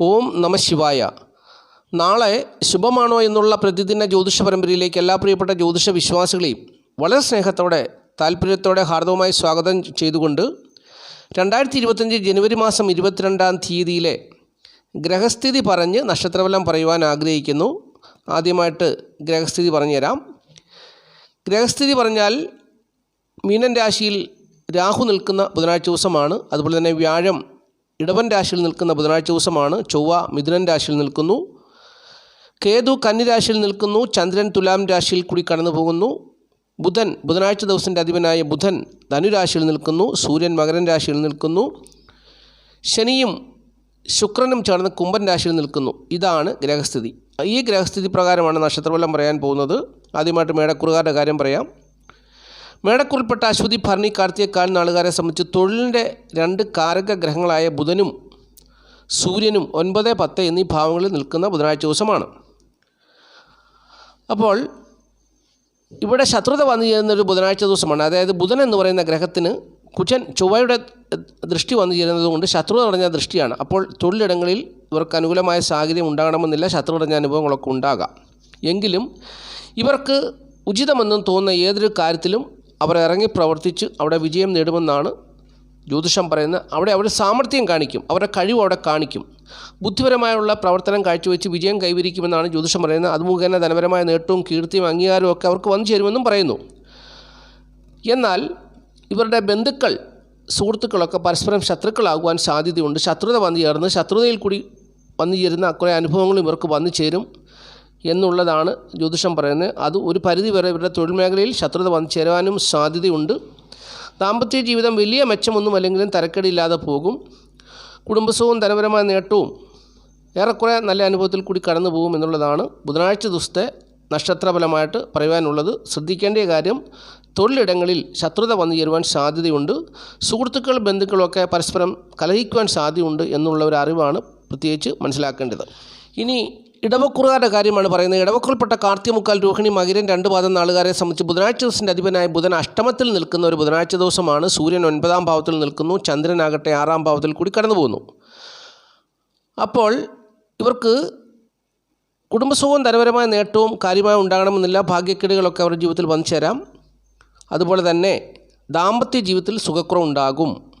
ഓം നമ ശിവായ. നാളെ ശുഭമാണോ എന്നുള്ള പ്രതിദിന ജ്യോതിഷ പരമ്പരയിലേക്ക് എല്ലാ പ്രിയപ്പെട്ട ജ്യോതിഷ വിശ്വാസികളെയും വളരെ സ്നേഹത്തോടെ താല്പര്യത്തോടെ ഹാർദവമായി സ്വാഗതം ചെയ്തുകൊണ്ട് രണ്ടായിരത്തി ഇരുപത്തഞ്ച് ജനുവരി മാസം ഇരുപത്തിരണ്ടാം തീയതിയിലെ ഗ്രഹസ്ഥിതി പറഞ്ഞ് നക്ഷത്രഫലം പറയുവാൻ ആഗ്രഹിക്കുന്നു. ആദ്യമായിട്ട് ഗ്രഹസ്ഥിതി പറഞ്ഞുതരാം. ഗ്രഹസ്ഥിതി പറഞ്ഞാൽ മീനൻ രാശിയിൽ രാഹു നിൽക്കുന്ന ബുധനാഴ്ച ദിവസമാണ്. അതുപോലെ തന്നെ വ്യാഴം ഇടവൻ രാശിയിൽ നിൽക്കുന്ന ബുധനാഴ്ച ദിവസമാണ്. ചൊവ്വ മിഥുനൻ രാശിയിൽ നിൽക്കുന്നു. കേതു കന്നിരാശിയിൽ നിൽക്കുന്നു. ചന്ദ്രൻ തുലാം രാശിയിൽ കൂടി കടന്നു പോകുന്നു. ബുധൻ ബുധനാഴ്ച ദിവസത്തിന്റെ അധിപനായ ബുധൻ ധനുരാശിയിൽ നിൽക്കുന്നു. സൂര്യൻ മകരൻ രാശിയിൽ നിൽക്കുന്നു. ശനിയും ശുക്രനും ചേർന്ന് കുംഭൻ രാശിയിൽ നിൽക്കുന്നു. ഇതാണ് ഗ്രഹസ്ഥിതി. ഈ ഗ്രഹസ്ഥിതി പ്രകാരമാണ് നക്ഷത്രഫലം പറയാൻ പോകുന്നത്. ആദ്യമായിട്ട് മേടക്കുറുകാരുടെ കാര്യം പറയാം. മേടക്കുറിൽപ്പെട്ട അശ്വതി ഭരണി കാർത്തികക്കാൽ നാളുകാരെ സംബന്ധിച്ച് തൊഴിലിന്റെ രണ്ട് കാരക ഗ്രഹങ്ങളായ ബുധനും സൂര്യനും ഒൻപത് പത്ത് എന്നീ ഭാവങ്ങളിൽ നിൽക്കുന്ന ബുധനാഴ്ച ദിവസമാണ്. അപ്പോൾ ഇവിടെ ശത്രുത വന്നു ചേരുന്ന ഒരു ബുധനാഴ്ച ദിവസമാണ്. അതായത് ബുധൻ എന്ന് പറയുന്ന ഗ്രഹത്തിന് കുചൻ ചൊവ്വയുടെ ദൃഷ്ടി വന്നു ചേരുന്നത് കൊണ്ട് ശത്രുത നിറഞ്ഞ ദൃഷ്ടിയാണ്. അപ്പോൾ തൊഴിലിടങ്ങളിൽ ഇവർക്ക് അനുകൂലമായ സാഹചര്യം ഉണ്ടാകണമെന്നില്ല. ശത്രു നിറഞ്ഞ അനുഭവങ്ങളൊക്കെ ഉണ്ടാകാം. എങ്കിലും ഇവർക്ക് ഉചിതമെന്നും തോന്നുന്ന ഏതൊരു കാര്യത്തിലും അവർ ഇറങ്ങി പ്രവർത്തിച്ച് അവിടെ വിജയം നേടുമെന്നാണ് ജ്യോതിഷം പറയുന്നത്. അവിടെ അവർ സാമർഥ്യം കാണിക്കും അവരുടെ കഴിവ് അവിടെ കാണിക്കും. ബുദ്ധിപരമായുള്ള പ്രവർത്തനം കാഴ്ചവെച്ച് വിജയം കൈവരിക്കുമെന്നാണ് ജ്യോതിഷം പറയുന്നത്. അതുമുഖേന ധനപരമായ നേട്ടവും കീർത്തിയും അംഗീകാരവും ഒക്കെ അവർക്ക് വന്നു ചേരുമെന്നും പറയുന്നു. എന്നാൽ ഇവരുടെ ബന്ധുക്കൾ സുഹൃത്തുക്കളൊക്കെ പരസ്പരം ശത്രുക്കളാകുവാൻ സാധ്യതയുണ്ട്. ശത്രുത വന്നു ചേർന്ന് ശത്രുതയിൽ കൂടി വന്നു ചേരുന്ന കുറേ അനുഭവങ്ങളും ഇവർക്ക് വന്നു ചേരും. എന്നുള്ളതാണ് ജ്യോതിഷം പറയുന്നത്. അത് ഒരു പരിധി വരെ ഇവരുടെ തൊഴിൽ മേഖലയിൽ ശത്രുത വന്നു ചേരാനും സാധ്യതയുണ്ട്. ദാമ്പത്യ ജീവിതം വലിയ മെച്ചമൊന്നും അല്ലെങ്കിലും തരക്കേടില്ലാതെ പോകും. കുടുംബസുഖവും ധനപരമായ നേട്ടവും ഏറെക്കുറെ നല്ല അനുഭവത്തിൽ കൂടി കടന്നു പോകും എന്നുള്ളതാണ് ബുധനാഴ്ച ദിവസത്തെ നക്ഷത്രഫലമായിട്ട് പറയുവാനുള്ളത്. ശ്രദ്ധിക്കേണ്ട കാര്യം തൊഴിലിടങ്ങളിൽ ശത്രുത വന്നു ചേരുവാൻ സാധ്യതയുണ്ട്. സുഹൃത്തുക്കൾ ബന്ധുക്കളൊക്കെ പരസ്പരം കലഹിക്കുവാൻ സാധ്യതയുണ്ട് എന്നുള്ള ഒരു അറിവാണ് പ്രത്യേകിച്ച് മനസ്സിലാക്കേണ്ടത്. ഇനി ഇടവക്കുറുകാരുടെ കാര്യമാണ് പറയുന്നത്. ഇടവക്കുറിൽപ്പെട്ട കാർത്തിമുക്കാൽ രോഹിണി മകിരൻ രണ്ട് പാദം നാളുകാരെ സംബന്ധിച്ച് ബുധനാഴ്ച ദിവസത്തിന്റെ അധിപനായ ബുധൻ അഷ്ടമത്തിൽ നിൽക്കുന്ന ഒരു ബുധനാഴ്ച ദിവസമാണ്. സൂര്യൻ ഒൻപതാം ഭാവത്തിൽ നിൽക്കുന്നു. ചന്ദ്രനാകട്ടെ ആറാം ഭാവത്തിൽ കൂടി കടന്നു പോകുന്നു. അപ്പോൾ ഇവർക്ക് കുടുംബസുഖവും തരപരമായ നേട്ടവും കാര്യമായി ഉണ്ടാകണമെന്നില്ല. ഭാഗ്യക്കേടുകളൊക്കെ അവരുടെ ജീവിതത്തിൽ വന്നു ചേരാം. അതുപോലെ തന്നെ ദാമ്പത്യ ജീവിതത്തിൽ സുഖക്കുറവുണ്ടാകും.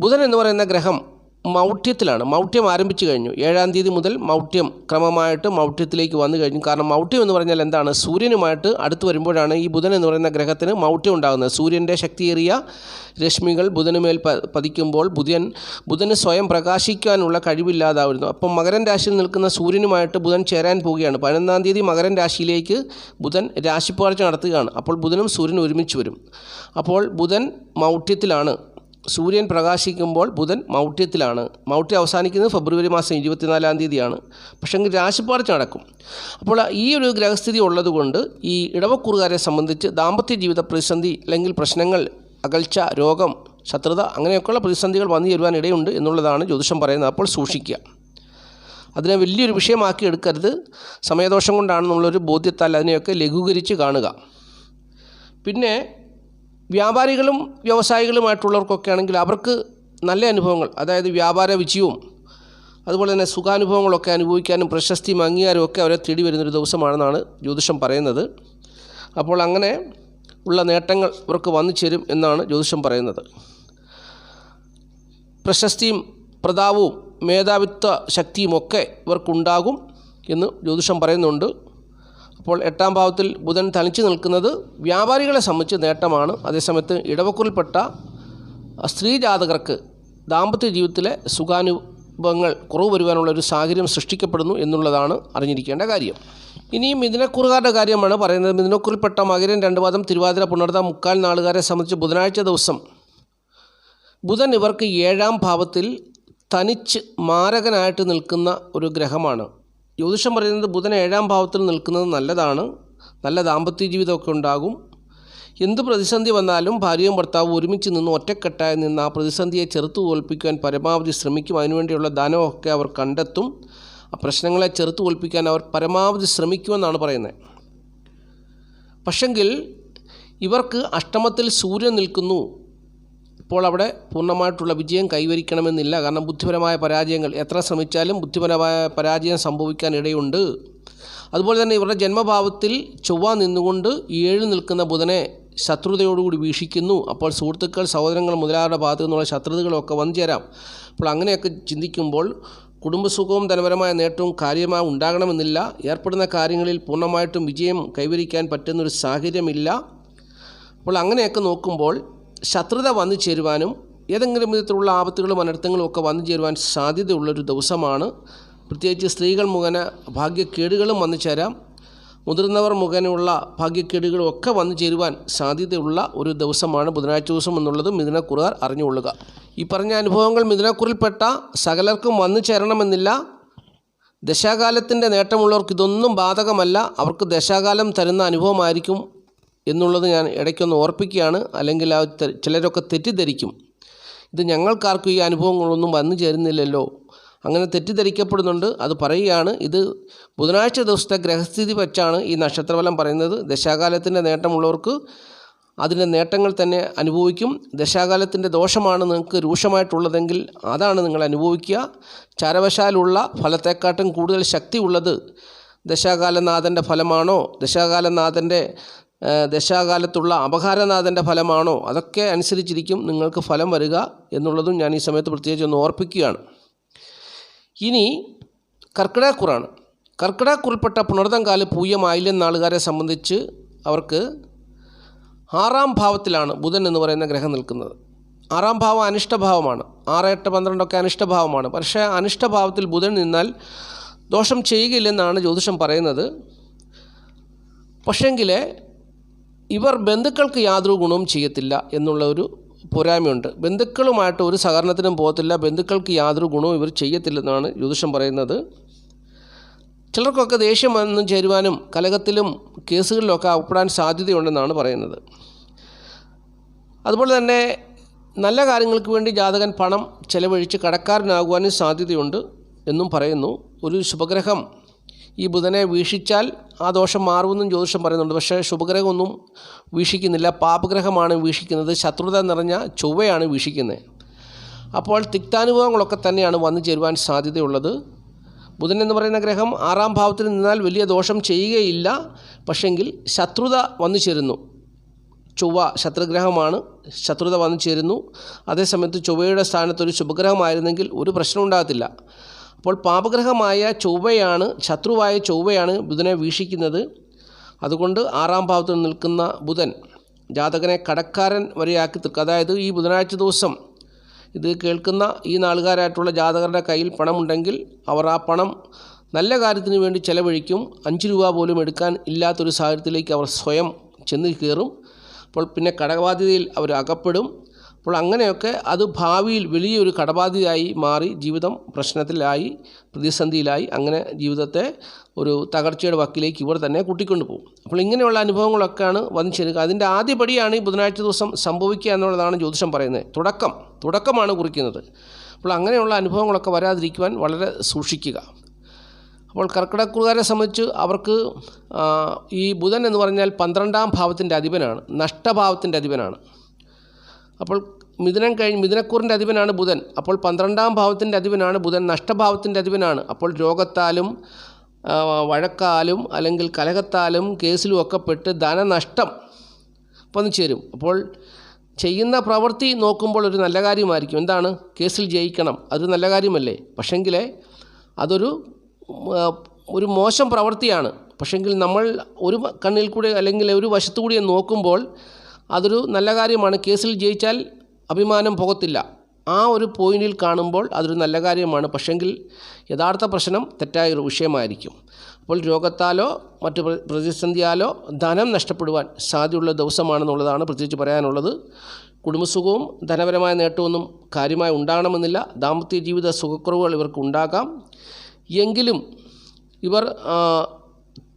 ബുധൻ എന്ന് പറയുന്ന ഗ്രഹം മൗഢ്യത്തിലാണ്. മൗഢ്യം ആരംഭിച്ചു കഴിഞ്ഞു. ഏഴാം തീയതി മുതൽ മൗഢ്യം ക്രമമായിട്ട് മൗഢ്യത്തിലേക്ക് വന്നു കഴിഞ്ഞു. കാരണം മൗഢ്യം എന്ന് പറഞ്ഞാൽ എന്താണ്? സൂര്യനുമായിട്ട് അടുത്ത് വരുമ്പോഴാണ് ഈ ബുധൻ എന്ന് പറയുന്ന ഗ്രഹത്തിന് മൗഢ്യം ഉണ്ടാകുന്നത്. സൂര്യന്റെ ശക്തിയേറിയ രശ്മികൾ ബുധനുമേൽ പതിക്കുമ്പോൾ ബുധൻ ബുധന് സ്വയം പ്രകാശിക്കാനുള്ള കഴിവില്ലാതാവുന്നു. അപ്പം മകരൻ രാശിയിൽ നിൽക്കുന്ന സൂര്യനുമായിട്ട് ബുധൻ ചേരാൻ പോവുകയാണ്. പതിനൊന്നാം തീയതി മകരൻ രാശിയിലേക്ക് ബുധൻ രാശിപ്പാർച്ച നടത്തുകയാണ്. അപ്പോൾ ബുധനും സൂര്യനും ഒരുമിച്ച് വരും. അപ്പോൾ ബുധൻ മൗഢ്യത്തിലാണ്. സൂര്യൻ പ്രകാശിക്കുമ്പോൾ ബുധൻ മൗഢ്യത്തിലാണ്. മൗഢ്യം അവസാനിക്കുന്നത് ഫെബ്രുവരി മാസം ഇരുപത്തിനാലാം തീയതിയാണ്. പക്ഷെങ്കിൽ രാശിപ്പാർച്ച നടക്കും അപ്പോൾ ഈ ഒരു ഗ്രഹസ്ഥിതി ഉള്ളതുകൊണ്ട് ഈ ഇടവക്കൂറുകാരെ സംബന്ധിച്ച് ദാമ്പത്യ ജീവിത പ്രതിസന്ധി അല്ലെങ്കിൽ പ്രശ്നങ്ങൾ അകൽച്ച രോഗം ശത്രുത അങ്ങനെയൊക്കെയുള്ള പ്രതിസന്ധികൾ വന്നു ചേരുവാൻ ഇടയുണ്ട് എന്നുള്ളതാണ് ജ്യോതിഷം പറയുന്നത്. അപ്പോൾ സൂക്ഷിക്കുക. അതിനെ വലിയൊരു വിഷയമാക്കി എടുക്കരുത്. സമയദോഷം കൊണ്ടാണെന്നുള്ളൊരു ബോധ്യത്താൽ അതിനെയൊക്കെ ലഘൂകരിച്ച് കാണുക. പിന്നെ വ്യാപാരികളും വ്യവസായികളുമായിട്ടുള്ളവർക്കൊക്കെ ആണെങ്കിൽ അവർക്ക് നല്ല അനുഭവങ്ങൾ അതായത് വ്യാപാര വിജയവും അതുപോലെ തന്നെ സുഖാനുഭവങ്ങളൊക്കെ അനുഭവിക്കാനും പ്രശസ്തിയും അംഗീകാരവും ഒക്കെ അവരെ തേടി വരുന്നൊരു ദിവസമാണെന്നാണ് ജ്യോതിഷം പറയുന്നത്. അപ്പോൾ അങ്ങനെ ഉള്ള നേട്ടങ്ങൾ ഇവർക്ക് വന്നു ചേരും എന്നാണ് ജ്യോതിഷം പറയുന്നത്. പ്രശസ്തിയും പ്രതാപവും മേധാവിത്വ ശക്തിയുമൊക്കെ ഇവർക്കുണ്ടാകും എന്ന് ജ്യോതിഷം പറയുന്നുണ്ട്. അപ്പോൾ എട്ടാം ഭാവത്തിൽ ബുധൻ തനിച്ചു നിൽക്കുന്നത് വ്യാപാരികളെ സംബന്ധിച്ച് നേട്ടമാണ്. അതേസമയത്ത് ഇടവക്കുറിൽപ്പെട്ട സ്ത്രീ ജാതകർക്ക് ദാമ്പത്യ ജീവിതത്തിലെ സുഖാനുഭവങ്ങൾ കുറവ് വരുവാനുള്ള ഒരു സാഹചര്യം സൃഷ്ടിക്കപ്പെടുന്നു എന്നുള്ളതാണ് അറിഞ്ഞിരിക്കേണ്ട കാര്യം. ഇനിയും മിഥുനക്കുറുകാരുടെ കാര്യമാണ് പറയുന്നത്. മിഥുനക്കുറിൽപ്പെട്ട മകരൻ രണ്ട് പാദം തിരുവാതിര പുണർത്ത മുക്കാൽ നാളുകാരെ സംബന്ധിച്ച് ബുധനാഴ്ച ദിവസം ബുധൻ ഇവർക്ക് ഏഴാം ഭാവത്തിൽ തനിച്ച് മാരകനായിട്ട് നിൽക്കുന്ന ഒരു ഗ്രഹമാണ്. ജ്യോതിഷം പറയുന്നത് ബുധൻ ഏഴാം ഭാവത്തിൽ നിൽക്കുന്നത് നല്ലതാണ്. നല്ല ദാമ്പത്യ ജീവിതമൊക്കെ ഉണ്ടാകും. എന്ത് പ്രതിസന്ധി വന്നാലും ഭാര്യയും ഭർത്താവും ഒരുമിച്ച് നിന്ന് ഒറ്റക്കെട്ടായി നിന്ന് ആ പ്രതിസന്ധിയെ ചെറുത്തു തോൽപ്പിക്കാൻ പരമാവധി ശ്രമിക്കും. അതിനുവേണ്ടിയുള്ള ധനമൊക്കെ അവർ കണ്ടെത്തും. ആ പ്രശ്നങ്ങളെ ചെറുത്തു തോൽപ്പിക്കാൻ അവർ പരമാവധി ശ്രമിക്കുമെന്നാണ് പറയുന്നത്. പക്ഷെങ്കിൽ ഇവർക്ക് അഷ്ടമത്തിൽ സൂര്യൻ നിൽക്കുന്നു. അപ്പോൾ അവിടെ പൂർണമായിട്ടുള്ള വിജയം കൈവരിക്കണമെന്നില്ല. കാരണം ബുദ്ധിപരമായ പരാജയങ്ങൾ എത്ര ശ്രമിച്ചാലും ബുദ്ധിപരമായ പരാജയം സംഭവിക്കാൻ ഇടയുണ്ട്. അതുപോലെ തന്നെ ഇവരുടെ ജന്മഭാവത്തിൽ ചൊവ്വ നിന്നുകൊണ്ട് ഏഴ് നിൽക്കുന്ന ബുധനെ ശത്രുതയോടുകൂടി വീക്ഷിക്കുന്നു. അപ്പോൾ സുഹൃത്തുക്കൾ സഹോദരങ്ങൾ മുതലാളുടെ ഭാഗത്തു നിന്നുള്ള ശത്രുതകളൊക്കെ വന്നു ചേരാം. അപ്പോൾ അങ്ങനെയൊക്കെ ചിന്തിക്കുമ്പോൾ കുടുംബസുഖവും ധനപരമായ നേട്ടവും കാര്യമായി ഉണ്ടാകണമെന്നില്ല. ഏർപ്പെടുന്ന കാര്യങ്ങളിൽ പൂർണമായിട്ടും വിജയം കൈവരിക്കാൻ പറ്റുന്നൊരു സാഹചര്യമില്ല. അപ്പോൾ അങ്ങനെയൊക്കെ നോക്കുമ്പോൾ ശത്രുത വന്നു ചേരുവാനും ഏതെങ്കിലും വിധത്തിലുള്ള ആപത്തുകളും അനർത്ഥങ്ങളും ഒക്കെ വന്നു ചേരുവാൻ സാധ്യതയുള്ളൊരു ദിവസമാണ്. പ്രത്യേകിച്ച് സ്ത്രീകൾ മുഖേന ഭാഗ്യക്കേടുകളും വന്നു ചേരാം. മുതിർന്നവർ മുഖേനയുള്ള ഭാഗ്യക്കേടുകളും ഒക്കെ വന്നു ചേരുവാൻ സാധ്യതയുള്ള ഒരു ദിവസമാണ് ബുധനാഴ്ച ദിവസം എന്നുള്ളത് മിഥുനക്കുറുകാർ അറിഞ്ഞുകൊള്ളുക. ഈ പറഞ്ഞ അനുഭവങ്ങൾ മിഥുനക്കുറിൽപ്പെട്ട സകലർക്കും വന്നു ചേരണമെന്നില്ല. ദശാകാലത്തിന്റെ നേട്ടമുള്ളവർക്ക് ഇതൊന്നും ബാധകമല്ല. അവർക്ക് ദശാകാലം തരുന്ന അനുഭവമായിരിക്കും. എന്നുള്ളത് ഞാൻ ഇടയ്ക്കൊന്ന് ഓർപ്പിക്കുകയാണ്. അല്ലെങ്കിൽ ആ ചിലരൊക്കെ തെറ്റിദ്ധരിക്കും. ഇത് ഞങ്ങൾക്കാർക്കും ഈ അനുഭവങ്ങളൊന്നും വന്നു ചേരുന്നില്ലല്ലോ. അങ്ങനെ തെറ്റിദ്ധരിക്കപ്പെടുന്നുണ്ട്. അത് പറയുകയാണ് ഇത് ബുധനാഴ്ച ദിവസത്തെ ഗ്രഹസ്ഥിതി വെച്ചാണ് ഈ നക്ഷത്രഫലം പറയുന്നത്. ദശാകാലത്തിന്റെ നേട്ടമുള്ളവർക്ക് അതിന്റെ നേട്ടങ്ങൾ തന്നെ അനുഭവിക്കും. ദശാകാലത്തിന്റെ ദോഷമാണ് നിങ്ങൾക്ക് രൂക്ഷമായിട്ടുള്ളതെങ്കിൽ അതാണ് നിങ്ങൾ അനുഭവിക്കുക. ചാരവശാലുള്ള ഫലത്തെക്കാട്ടും കൂടുതൽ ശക്തി ഉള്ളത് ദശാകാലനാഥന്റെ ഫലമാണോ? ദശാകാലനാഥന്റെ ദശാകാലത്തുള്ള അപകാരനാഥന്റെ ഫലമാണോ? അതൊക്കെ അനുസരിച്ചിരിക്കും നിങ്ങൾക്ക് ഫലം വരിക എന്നുള്ളതും ഞാൻ ഈ സമയത്ത് പ്രത്യേകിച്ച് ഒന്ന് ഓർപ്പിക്കുകയാണ്. ഇനി കർക്കിടകക്കുറാണ്. കർക്കിടകക്കുറിൽപ്പെട്ട പുണർതങ്കാൽ പൂയമായില്ലെന്ന നാളുകാരെ സംബന്ധിച്ച് അവർക്ക് ആറാം ഭാവത്തിലാണ് ബുധൻ എന്ന് പറയുന്ന ഗ്രഹം നിൽക്കുന്നത്. ആറാം ഭാവം അനിഷ്ടഭാവമാണ്. ആറ് എട്ട് പന്ത്രണ്ടൊക്കെ അനിഷ്ടഭാവമാണ്. പക്ഷേ അനിഷ്ടഭാവത്തിൽ ബുധൻ നിന്നാൽ ദോഷം ചെയ്യുകയില്ലെന്നാണ് ജ്യോതിഷം പറയുന്നത്. പക്ഷേങ്കിൽ ഇവർ ബന്ധുക്കൾക്ക് യാതൊരു ഗുണവും ചെയ്യത്തില്ല എന്നുള്ള ഒരു പോരായ്മയുണ്ട്. ബന്ധുക്കളുമായിട്ട് ഒരു സഹകരണത്തിനും പോകത്തില്ല. ബന്ധുക്കൾക്ക് യാതൊരു ഗുണവും ഇവർ ചെയ്യത്തില്ലെന്നാണ് ജ്യോതിഷം പറയുന്നത്. ചിലർക്കൊക്കെ ദേഷ്യം വന്നും ചേരുവാനും കലകത്തിലും കേസുകളിലൊക്കെ അകപ്പെടാൻ സാധ്യതയുണ്ടെന്നാണ് പറയുന്നത്. അതുപോലെ തന്നെ നല്ല കാര്യങ്ങൾക്ക് വേണ്ടി ജാതകൻ പണം ചെലവഴിച്ച് കടക്കാരനാകുവാനും സാധ്യതയുണ്ട് എന്നും പറയുന്നു. ഒരു ശുഭഗ്രഹം ഈ ബുധനെ വീക്ഷിച്ചാൽ ആ ദോഷം മാറുമെന്നും ജ്യോതിഷം പറയുന്നുണ്ട്. പക്ഷേ ശുഭഗ്രഹമൊന്നും വീക്ഷിക്കുന്നില്ല. പാപഗ്രഹമാണ് വീക്ഷിക്കുന്നത്. ശത്രുത നിറഞ്ഞ ചൊവ്വയാണ് വീക്ഷിക്കുന്നത്. അപ്പോൾ തിക്താനുഭവങ്ങളൊക്കെ തന്നെയാണ് വന്നു ചേരുവാൻ സാധ്യതയുള്ളത്. ബുധൻ എന്ന് പറയുന്ന ഗ്രഹം ആറാം ഭാവത്തിൽ നിന്നാൽ വലിയ ദോഷം ചെയ്യുകയില്ല. പക്ഷെങ്കിൽ ശത്രുത വന്നു ചേരുന്നു. ചൊവ്വ ശത്രുഗ്രഹമാണ്. ശത്രുത വന്നു ചേരുന്നു. അതേസമയത്ത് ചൊവ്വയുടെ സ്ഥാനത്ത് ഒരു ശുഭഗ്രഹമായിരുന്നെങ്കിൽ ഒരു പ്രശ്നം ഉണ്ടാകത്തില്ല. അപ്പോൾ പാപഗ്രഹമായ ചൊവ്വയാണ് ശത്രുവായ ചൊവ്വയാണ് ബുധനെ വീക്ഷിക്കുന്നത്. അതുകൊണ്ട് ആറാം ഭാവത്തിൽ നിൽക്കുന്ന ബുധൻ ജാതകനെ കടക്കാരൻ വരെയാക്കി തീർക്കുക അതായത് ഈ ബുധനാഴ്ച ദിവസം ഇത് കേൾക്കുന്ന ഈ നാളുകാരായിട്ടുള്ള ജാതകരുടെ കയ്യിൽ പണമുണ്ടെങ്കിൽ അവർ ആ പണം നല്ല കാര്യത്തിന് വേണ്ടി ചെലവഴിക്കും. അഞ്ച് രൂപ പോലും എടുക്കാൻ ഇല്ലാത്തൊരു സാഹചര്യത്തിലേക്ക് അവർ സ്വയം ചെന്ന് കയറും. അപ്പോൾ പിന്നെ കടബാധ്യതയിൽ അവർ അകപ്പെടും. അപ്പോൾ അങ്ങനെയൊക്കെ അത് ഭാവിയിൽ വലിയൊരു കടബാധ്യതയായി മാറി ജീവിതം പ്രശ്നത്തിലായി പ്രതിസന്ധിയിലായി അങ്ങനെ ജീവിതത്തെ ഒരു തകർച്ചയുടെ വക്കിലേക്ക് ഇവർ തന്നെ കൂട്ടിക്കൊണ്ടു പോകും. അപ്പോൾ ഇങ്ങനെയുള്ള അനുഭവങ്ങളൊക്കെയാണ് വന്നു അതിന്റെ ആദ്യപടിയാണ് ഈ ബുധനാഴ്ച ദിവസം സംഭവിക്കുക എന്നുള്ളതാണ് ജ്യോതിഷം പറയുന്നത്. തുടക്കം തുടക്കമാണ് കുറിക്കുന്നത്. അപ്പോൾ അങ്ങനെയുള്ള അനുഭവങ്ങളൊക്കെ വരാതിരിക്കുവാൻ വളരെ സൂക്ഷിക്കുക. അപ്പോൾ കർക്കിടക്കുകാരെ സംബന്ധിച്ച് അവർക്ക് ഈ ബുധൻ എന്ന് പറഞ്ഞാൽ പന്ത്രണ്ടാം ഭാവത്തിന്റെ അധിപനാണ് നഷ്ടഭാവത്തിന്റെ അധിപനാണ്. അപ്പോൾ മിഥുനം കഴിഞ്ഞ് മിഥുനക്കൂറിന്റെ അധിപനാണ് ബുധൻ. അപ്പോൾ പന്ത്രണ്ടാം ഭാവത്തിന്റെ അധിപനാണ് ബുധൻ. നഷ്ടഭാവത്തിന്റെ അധിപനാണ്. അപ്പോൾ രോഗത്താലും വഴക്കാലും അല്ലെങ്കിൽ കലഹത്താലും കേസിലും ഒക്കെ പെട്ട് ധനനഷ്ടം വന്നു ചേരും. അപ്പോൾ ചെയ്യുന്ന പ്രവൃത്തി നോക്കുമ്പോൾ ഒരു നല്ല കാര്യമായിരിക്കും. എന്താണ്? കേസിൽ ജയിക്കണം. അത് നല്ല കാര്യമല്ലേ? പക്ഷെങ്കിൽ അതൊരു ഒരു മോശം പ്രവൃത്തിയാണ്. പക്ഷെങ്കിൽ നമ്മൾ ഒരു കണ്ണിൽ കൂടി അല്ലെങ്കിൽ ഒരു വശത്തു കൂടി നോക്കുമ്പോൾ അതൊരു നല്ല കാര്യമാണ്. കേസിൽ ജയിച്ചാൽ അഭിമാനം പോകത്തില്ല. ആ ഒരു പോയിന്റിൽ കാണുമ്പോൾ അതൊരു നല്ല കാര്യമാണ്. പക്ഷെങ്കിൽ യഥാർത്ഥ പ്രശ്നം തെറ്റായ ഒരു വിഷയമായിരിക്കും. അപ്പോൾ രോഗത്താലോ മറ്റു പ്രതിസന്ധിയാലോ ധനം നഷ്ടപ്പെടുവാൻ സാധ്യതയുള്ള ദിവസമാണെന്നുള്ളതാണ് പ്രത്യേകിച്ച് പറയാനുള്ളത്. കുടുംബസുഖവും ധനപരമായ നേട്ടമൊന്നും കാര്യമായി ഉണ്ടാകണമെന്നില്ല. ദാമ്പത്യ ജീവിത സുഖക്കുറവുകൾ ഇവർക്ക് ഉണ്ടാകാം. എങ്കിലും ഇവർ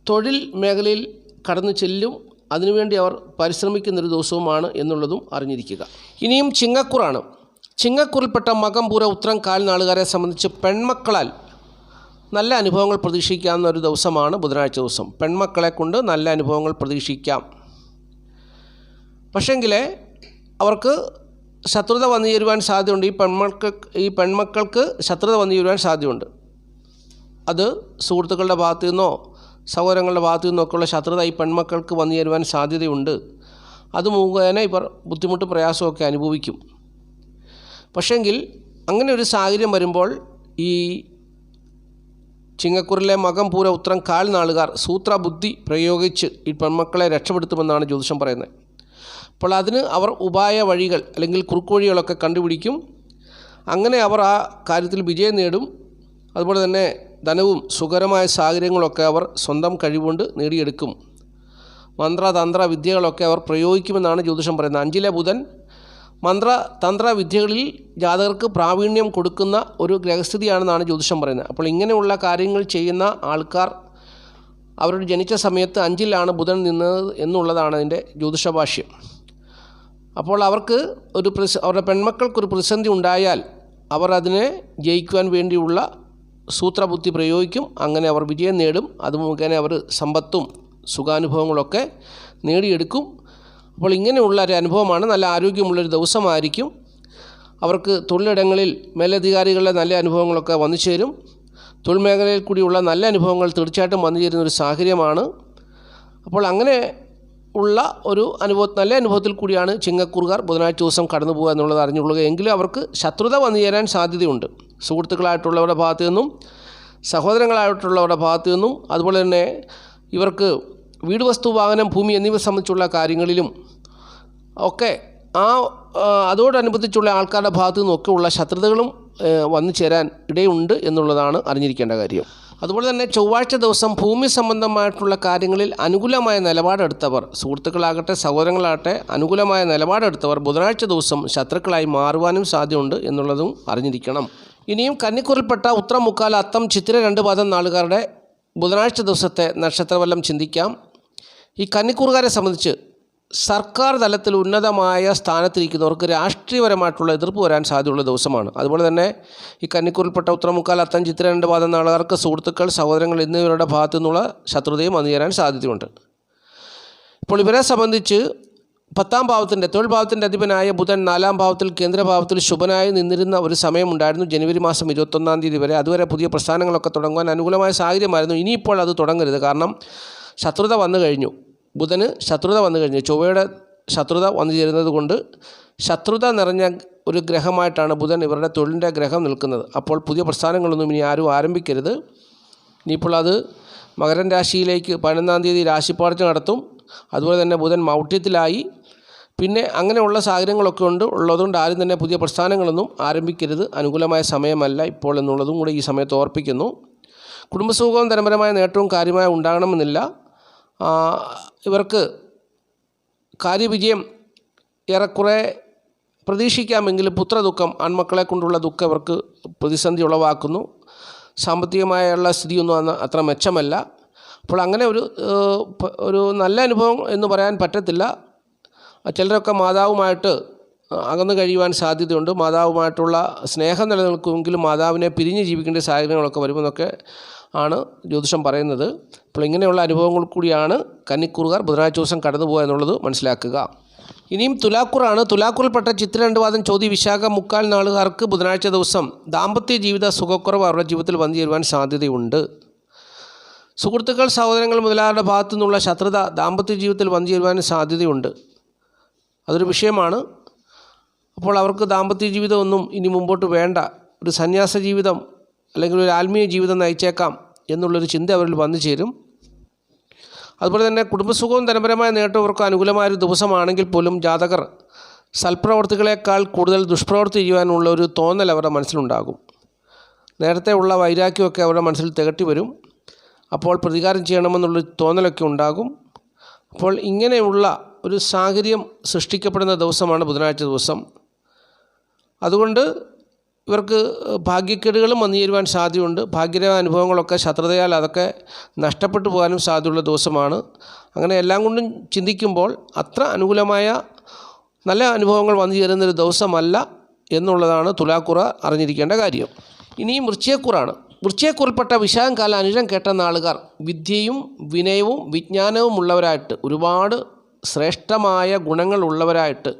തൊഴിൽ മേഖലയിൽ കടന്നു ചെല്ലും അതിനുവേണ്ടി അവർ പരിശ്രമിക്കുന്നൊരു ദിവസവുമാണ് എന്നുള്ളതും അറിഞ്ഞിരിക്കുക. ഇനിയും ചിങ്ങക്കുറാണ്. ചിങ്ങക്കുറിൽപ്പെട്ട മകം പൂര ഉത്രം കാൽ നാളുകാരെ സംബന്ധിച്ച് പെൺമക്കളാൽ നല്ല അനുഭവങ്ങൾ പ്രതീക്ഷിക്കാവുന്ന ഒരു ദിവസമാണ് ബുധനാഴ്ച ദിവസം. പെൺമക്കളെ കൊണ്ട് നല്ല അനുഭവങ്ങൾ പ്രതീക്ഷിക്കാം. പക്ഷെങ്കിൽ അവർക്ക് ശത്രുത വന്നു ചേരുവാൻ സാധ്യതയുണ്ട്. ഈ പെൺമക്കൾ ഈ പെൺമക്കൾക്ക് ശത്രുത വന്നു ചേരുവാൻ സാധ്യതയുണ്ട്. അത് സുഹൃത്തുക്കളുടെ ഭാഗത്തു നിന്നോ സഹോദരങ്ങളുടെ ഭാഗത്തു നിന്നൊക്കെയുള്ള ശത്രുത ഈ പെൺമക്കൾക്ക് വന്നു ചേരുവാൻ സാധ്യതയുണ്ട്. അത് മുഖേന ഇവർ ബുദ്ധിമുട്ട് പ്രയാസമൊക്കെ അനുഭവിക്കും. പക്ഷെങ്കിൽ അങ്ങനെ ഒരു സാഹചര്യം വരുമ്പോൾ ഈ ചിങ്ങക്കൂറിലെ മകം പൂര ഉത്രം കാൽ നാളുകാർ സൂത്രബുദ്ധി പ്രയോഗിച്ച് ഈ പെൺമക്കളെ രക്ഷപ്പെടുത്തുമെന്നാണ് ജ്യോതിഷം പറയുന്നത്. അപ്പോൾ അതിന് അവർ ഉപായ വഴികൾ അല്ലെങ്കിൽ കുറുക്കുവഴികളൊക്കെ കണ്ടുപിടിക്കും. അങ്ങനെ അവർ ആ കാര്യത്തിൽ വിജയം നേടും. അതുപോലെ തന്നെ ധനവും സുഖകരമായ സാഹചര്യങ്ങളൊക്കെ അവർ സ്വന്തം കഴിവുകൊണ്ട് നേടിയെടുക്കും. മന്ത്രതന്ത്ര വിദ്യകളൊക്കെ അവർ പ്രയോഗിക്കുമെന്നാണ് ജ്യോതിഷം പറയുന്നത്. അഞ്ചിലെ ബുധൻ മന്ത്ര തന്ത്ര വിദ്യകളിൽ ജാതകർക്ക് പ്രാവീണ്യം കൊടുക്കുന്ന ഒരു ഗ്രഹസ്ഥിതിയാണെന്നാണ് ജ്യോതിഷം പറയുന്നത്. അപ്പോൾ ഇങ്ങനെയുള്ള കാര്യങ്ങൾ ചെയ്യുന്ന ആൾക്കാർ അവരുടെ ജനിച്ച സമയത്ത് അഞ്ചിലാണ് ബുധൻ നിന്നത് എന്നുള്ളതാണ് അതിന്റെ ജ്യോതിഷഭാഷ്യം. അപ്പോൾ അവർക്ക് ഒരു അവരുടെ പെൺമക്കൾക്കൊരു പ്രതിസന്ധി ഉണ്ടായാൽ അവർ അതിനെ ജയിക്കുവാൻ വേണ്ടിയുള്ള സൂത്രബുദ്ധി പ്രയോഗിക്കും അങ്ങനെ അവർ വിജയം നേടും. അത് മുഖേന അവർ സമ്പത്തും സുഖാനുഭവങ്ങളൊക്കെ നേടിയെടുക്കും. അപ്പോൾ ഇങ്ങനെയുള്ള ഒരു അനുഭവമാണ്. നല്ല ആരോഗ്യമുള്ളൊരു ദിവസമായിരിക്കും. അവർക്ക് തൊഴിലിടങ്ങളിൽ മേലധികാരികളുടെ നല്ല അനുഭവങ്ങളൊക്കെ വന്നു ചേരും. തൊഴിൽ മേഖലയിൽ കൂടിയുള്ള നല്ല അനുഭവങ്ങൾ തീർച്ചയായിട്ടും വന്നു ചേരുന്ന ഒരു സാഹചര്യമാണ്. അപ്പോൾ അങ്ങനെ ഉള്ള ഒരു അനുഭവ നല്ല അനുഭവത്തിൽ കൂടിയാണ് ചിങ്ങക്കുറുകാർ ബുധനാഴ്ച ദിവസം കടന്നു പോകുക എന്നുള്ളത് അറിഞ്ഞുകൊള്ളുക. എങ്കിലും അവർക്ക് ശത്രുത വന്നു ചേരാൻ സാധ്യതയുണ്ട്. സുഹൃത്തുക്കളായിട്ടുള്ളവരുടെ ഭാഗത്തു നിന്നും സഹോദരങ്ങളായിട്ടുള്ളവരുടെ ഭാഗത്തു നിന്നും അതുപോലെ തന്നെ ഇവർക്ക് വീട് വസ്തു വാഹനം ഭൂമി എന്നിവ സംബന്ധിച്ചുള്ള കാര്യങ്ങളിലും ഒക്കെ ആ അതോടനുബന്ധിച്ചുള്ള ആൾക്കാരുടെ ഭാഗത്തു നിന്നൊക്കെയുള്ള ശത്രുതകളും വന്നു ചേരാൻ ഇടയുണ്ട് എന്നുള്ളതാണ് അറിഞ്ഞിരിക്കേണ്ട കാര്യം. അതുപോലെ തന്നെ ചൊവ്വാഴ്ച ദിവസം ഭൂമി സംബന്ധമായിട്ടുള്ള കാര്യങ്ങളിൽ അനുകൂലമായ നിലപാടെടുത്തവർ സുഹൃത്തുക്കളാകട്ടെ സഹോദരങ്ങളാകട്ടെ അനുകൂലമായ നിലപാടെടുത്തവർ ബുധനാഴ്ച ദിവസം ശത്രുക്കളായി മാറുവാനും സാധ്യതയുണ്ട് എന്നുള്ളതും അറിഞ്ഞിരിക്കണം. ഇനിയും കന്നിക്കുറിൽപ്പെട്ട ഉത്തരം മുക്കാൽ അത്തം ചിത്തിര രണ്ട് പാദം നാളുകാരുടെ ബുധനാഴ്ച ദിവസത്തെ നക്ഷത്രഫലം ചിന്തിക്കാം. ഈ കന്നിക്കൂറുകാരെ സംബന്ധിച്ച് സർക്കാർ തലത്തിൽ ഉന്നതമായ സ്ഥാനത്തിരിക്കുന്നവർക്ക് രാഷ്ട്രീയപരമായിട്ടുള്ള എതിർപ്പ് വരാൻ സാധ്യതയുള്ള ദിവസമാണ്. അതുപോലെ തന്നെ ഈ കന്നിക്കൂറിൽപ്പെട്ട ഉത്തരമുക്കാൽ അത്തം ചിത്ര രണ്ട് പാദം നാളുകാർക്ക് സുഹൃത്തുക്കൾ സഹോദരങ്ങൾ എന്നിവരുടെ ഭാഗത്തു നിന്നുള്ള ശത്രുതയും വന്നു ചേരാൻ സാധ്യതയുണ്ട്. ഇപ്പോൾ ഇവരെ സംബന്ധിച്ച് പത്താം ഭാവത്തിന്റെ തൊഴിൽ ഭാവത്തിന്റെ അധിപനായ ബുധൻ നാലാം ഭാവത്തിൽ കേന്ദ്രഭാവത്തിൽ ശുഭനായി നിന്നിരുന്ന ഒരു സമയമുണ്ടായിരുന്നു ജനുവരി മാസം ഇരുപത്തൊന്നാം തീയതി വരെ അതുവരെ പുതിയ പ്രസ്ഥാനങ്ങളൊക്കെ തുടങ്ങുവാൻ അനുകൂലമായ സാഹചര്യമായിരുന്നു. ഇനിയിപ്പോൾ അത് തുടങ്ങരുത്. കാരണം ശത്രുത വന്നു കഴിഞ്ഞു. ബുധന് ശത്രുത വന്നു കഴിഞ്ഞു. ചൊവ്വയുടെ ശത്രുത വന്നു ചേരുന്നത് കൊണ്ട് ശത്രുത നിറഞ്ഞ ഒരു ഗ്രഹമായിട്ടാണ് ബുധൻ ഇവരുടെ തൊഴിലിന്റെ ഗ്രഹം നിൽക്കുന്നത്. അപ്പോൾ പുതിയ പ്രസ്ഥാനങ്ങളൊന്നും ഇനി ആരും ആരംഭിക്കരുത്. ഇനിയിപ്പോൾ അത് മകരൻ രാശിയിലേക്ക് പതിനൊന്നാം തീയതി രാശിപ്പാർച്ച നടത്തും. അതുപോലെ തന്നെ ബുധൻ മൗഢ്യത്തിലായി. പിന്നെ അങ്ങനെയുള്ള സാഹചര്യങ്ങളൊക്കെ ഉണ്ട്. ഉള്ളതുകൊണ്ട് ആരും തന്നെ പുതിയ പ്രസ്ഥാനങ്ങളൊന്നും ആരംഭിക്കരുത്. അനുകൂലമായ സമയമല്ല ഇപ്പോൾ എന്നുള്ളതും കൂടെ ഈ സമയത്ത് ഓർപ്പിക്കുന്നു. കുടുംബസുഖവും ധനപരമായ നേട്ടവും കാര്യമായ ഉണ്ടാകണമെന്നില്ല. ഇവർക്ക് കാര്യവിജയം ഏറെക്കുറെ പ്രതീക്ഷിക്കാമെങ്കിലും പുത്രദുഃഖം ആൺമക്കളെ കൊണ്ടുള്ള ദുഃഖം ഇവർക്ക് പ്രതിസന്ധി ഉളവാക്കുന്നു. സാമ്പത്തികമായുള്ള സ്ഥിതിയൊന്നും അന്ന് അത്ര മെച്ചമല്ല. അപ്പോൾ അങ്ങനെ ഒരു ഒരു നല്ല അനുഭവം എന്ന് പറയാൻ പറ്റത്തില്ല. ചിലരൊക്കെ മാതാവുമായിട്ട് അകന്നു കഴിയുവാൻ സാധ്യതയുണ്ട്. മാതാവുമായിട്ടുള്ള സ്നേഹം നിലനിൽക്കുമെങ്കിലും മാതാവിനെ പിരിഞ്ഞ് ജീവിക്കേണ്ട സാഹചര്യങ്ങളൊക്കെ വരുമെന്നൊക്കെ ആണ് ജ്യോതിഷം പറയുന്നത്. അപ്പോൾ ഇങ്ങനെയുള്ള അനുഭവങ്ങൾ കൂടിയാണ് കന്നിക്കൂറുകാർ ബുധനാഴ്ച ദിവസം കടന്നു പോകുക എന്നുള്ളത് മനസ്സിലാക്കുക. ഇനിയും തുലാക്കൂറാണ്. തുലാക്കൂറിൽപ്പെട്ട ചിത്ര രണ്ട് വാദം ചോദ്യ വിശാഖ മുക്കാൽ നാളുകാർക്ക് ബുധനാഴ്ച ദിവസം ദാമ്പത്യ ജീവിത സുഖക്കുറവ് അവരുടെ ജീവിതത്തിൽ വന്നു ചേരുവാൻ സാധ്യതയുണ്ട്. സുഹൃത്തുക്കൾ സഹോദരങ്ങൾ മുതലാളുടെ ഭാഗത്തു നിന്നുള്ള ശത്രുത ദാമ്പത്യ ജീവിതത്തിൽ വന്നു ചേരുവാൻ സാധ്യതയുണ്ട്. അതൊരു വിഷയമാണ്. അപ്പോൾ അവർക്ക് ദാമ്പത്യ ജീവിതമൊന്നും ഇനി മുമ്പോട്ട് വേണ്ട. ഒരു സന്യാസ ജീവിതം അല്ലെങ്കിൽ ഒരു ആത്മീയ ജീവിതം നയിച്ചേക്കാം എന്നുള്ളൊരു ചിന്ത അവരിൽ വന്നു ചേരും. അതുപോലെ തന്നെ കുടുംബസുഖവും ധനപരമായ നേട്ടവും അനുകൂലമായ ഒരു ദിവസമാണെങ്കിൽ പോലും ജാതകർ സൽപ്രവർത്തികളെക്കാൾ കൂടുതൽ ദുഷ്പ്രവർത്തി ചെയ്യുവാനുള്ള ഒരു തോന്നൽ അവരുടെ മനസ്സിലുണ്ടാകും. നേരത്തെ ഉള്ള വൈരാഗ്യമൊക്കെ അവരുടെ മനസ്സിൽ തികട്ടി വരും. അപ്പോൾ പ്രതികാരം ചെയ്യണമെന്നുള്ളൊരു തോന്നലൊക്കെ ഉണ്ടാകും. അപ്പോൾ ഇങ്ങനെയുള്ള ഒരു സാഹചര്യം സൃഷ്ടിക്കപ്പെടുന്ന ദിവസമാണ് ബുധനാഴ്ച ദിവസം. അതുകൊണ്ട് ഇവർക്ക് ഭാഗ്യക്കേടുകളും വന്നു ചേരുവാൻ സാധ്യതയുണ്ട്. ഭാഗ്യകരമായ അനുഭവങ്ങളൊക്കെ ശത്രുതയാൽ അതൊക്കെ നഷ്ടപ്പെട്ടു പോകാനും സാധ്യതയുള്ള ദിവസമാണ്. അങ്ങനെ എല്ലാം കൊണ്ടും ചിന്തിക്കുമ്പോൾ അത്ര അനുകൂലമായ നല്ല അനുഭവങ്ങൾ വന്നു ചേരുന്നൊരു ദിവസമല്ല എന്നുള്ളതാണ് തുലാക്കുറ അറിഞ്ഞിരിക്കേണ്ട കാര്യം. ഇനിയും വൃശ്ചയക്കുറാണ് വൃശ്ചയക്കുറിൽപ്പെട്ട വിശാഖം കാല കേട്ട നാളുകാർ വിദ്യയും വിനയവും വിജ്ഞാനവും ഉള്ളവരായിട്ട് ഒരുപാട് ശ്രേഷ്ഠമായ ഗുണങ്ങളുള്ളവരായിട്ട്